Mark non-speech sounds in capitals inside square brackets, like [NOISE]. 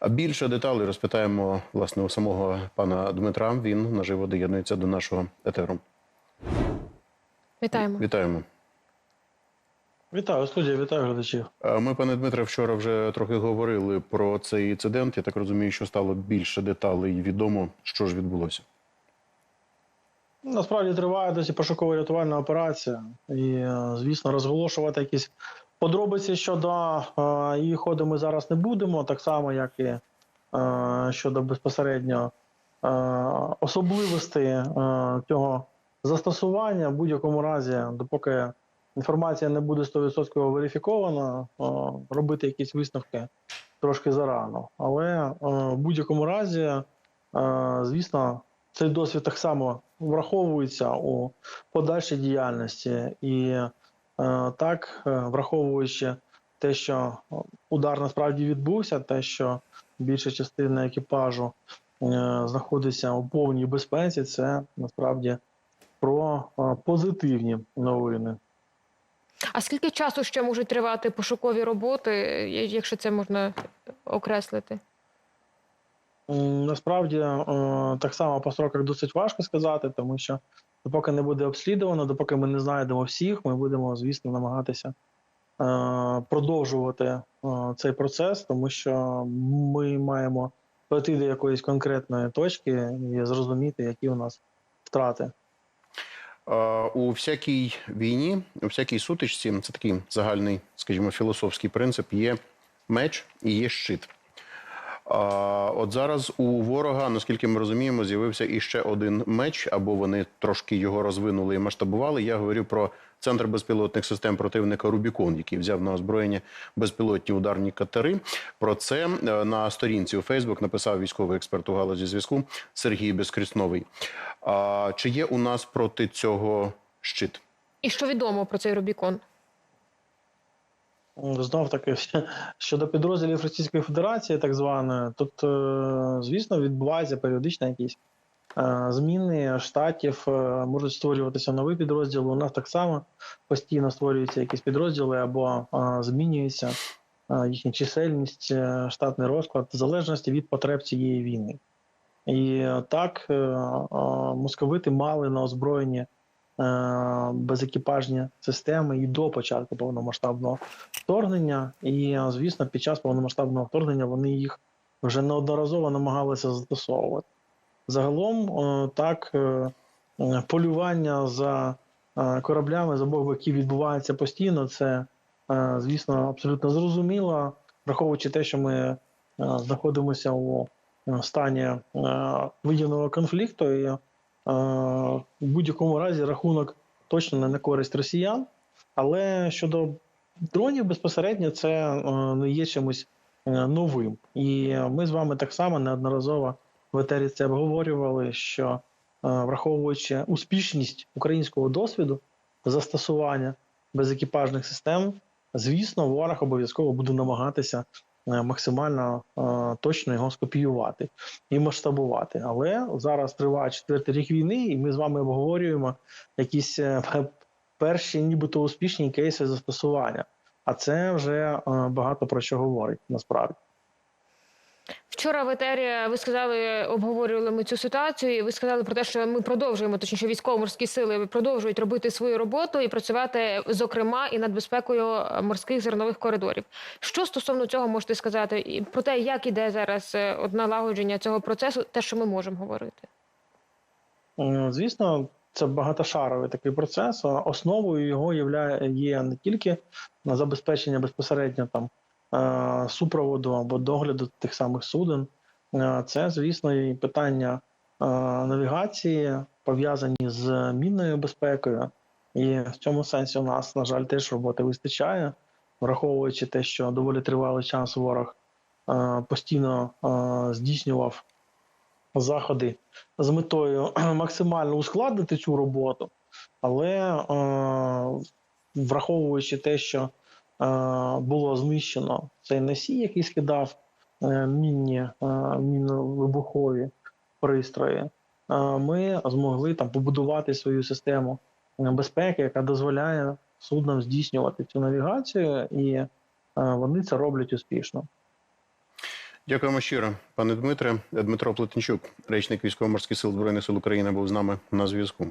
А більше деталей розпитаємо власне у самого пана Дмитра. Він наживо доєднується до нашого етеру. Вітаємо. Вітаємо. Вітаю студія, вітаю глядачів. Ми, пане Дмитре, вчора вже трохи говорили про цей інцидент. Я так розумію, що стало більше деталей відомо, що ж відбулося. Насправді триває досі пошукова рятувальна операція, і, е, звісно, розголошувати якісь подробиці щодо її ходу ми зараз не будемо, так само, як і щодо безпосередньо особливостей цього застосування. В будь-якому разі, допоки інформація не буде 100% верифікована, робити якісь висновки трошки зарано. Але в будь-якому разі, звісно, цей досвід так само враховується у подальшій діяльності, і так, е, враховуючи те, що удар насправді відбувся, те, що більша частина екіпажу е, знаходиться у повній безпеці, це насправді про е, позитивні новини. А скільки часу ще можуть тривати пошукові роботи, якщо це можна окреслити? Насправді е, так само по сроках досить важко сказати, тому що допоки не буде обслідувано, допоки ми не знайдемо всіх, ми будемо, звісно, намагатися е, продовжувати е, цей процес, тому що ми маємо пройти до якоїсь конкретної точки і зрозуміти, які у нас втрати. У всякій війні, у всякій сутичці, це такий загальний, скажімо, філософський принцип: є меч і є щит. От зараз у ворога, наскільки ми розуміємо, з'явився іще один меч, або вони трошки його розвинули і масштабували. Я говорю про центр безпілотних систем противника Рубікон, який взяв на озброєння безпілотні ударні катери. Про це е, на сторінці у Фейсбук написав військовий експерт у галузі зв'язку Сергій Безкрісновий. А чи є у нас проти цього щит? І що відомо про цей Рубікон? Знов таки [LAUGHS] щодо підрозділів Російської Федерації, так званої, тут, е, звісно, відбуваються періодично якісь е, зміни штатів, е, можуть створюватися нові підрозділи. У нас так само постійно створюються якісь підрозділи або змінюється їхня чисельність, штатний розклад, в залежності від потреб цієї війни. І так московити мали на озброєнні безекіпажні системи і до початку повномасштабного вторгнення. І, е, звісно, під час повномасштабного вторгнення вони їх вже неодноразово намагалися застосовувати. Загалом, е, так, е, е, полювання за е, кораблями з обох боків відбувається постійно. Це, е, звісно, абсолютно зрозуміло, враховуючи те, що ми е, знаходимося у е, стані е, воєнного конфлікту. І, е, в будь-якому разі рахунок точно не на користь росіян. Але щодо дронів безпосередньо це е, не є чимось е, новим. І ми з вами так само неодноразово в етері це обговорювали, що е, враховуючи успішність українського досвіду застосування безекіпажних систем, звісно, ворог обов'язково буде намагатися максимально е, точно його скопіювати і масштабувати. Але зараз триває четвертий рік війни, і ми з вами обговорюємо якісь е, перші, нібито успішні кейси застосування. А це вже е, багато про що говорить насправді. Вчора в етері ви сказали, обговорювали ми цю ситуацію. і Ви сказали про те, що ми продовжуємо, точніше, військово-морські сили продовжують робити свою роботу і працювати, зокрема, і над безпекою морських зернових коридорів. Що стосовно цього можете сказати і про те, як іде зараз е, налагодження цього процесу, те, що ми можемо говорити? Е, Звісно, це багатошаровий такий процес. Основою його є не тільки забезпечення безпосередньо там е, супроводу або догляду тих самих суден. Е, Це, звісно, і питання е, навігації пов'язані з мінною безпекою. І в цьому сенсі у нас, на жаль, теж роботи вистачає, враховуючи те, що доволі тривалий час ворог е, постійно е, здійснював заходи з метою [CLEARS THROAT] максимально ускладнити цю роботу, але е, враховуючи те, що е, було знищено цей носій, який скидав е, мінні е, мінно-вибухові пристрої, е, ми змогли там побудувати свою систему е, безпеки, яка дозволяє суднам здійснювати цю навігацію, і е, вони це роблять успішно. Дякуємо щиро, пане Дмитре. Дмитро Плетенчук, речник військово-морських сил збройних сил України, був з нами на зв'язку.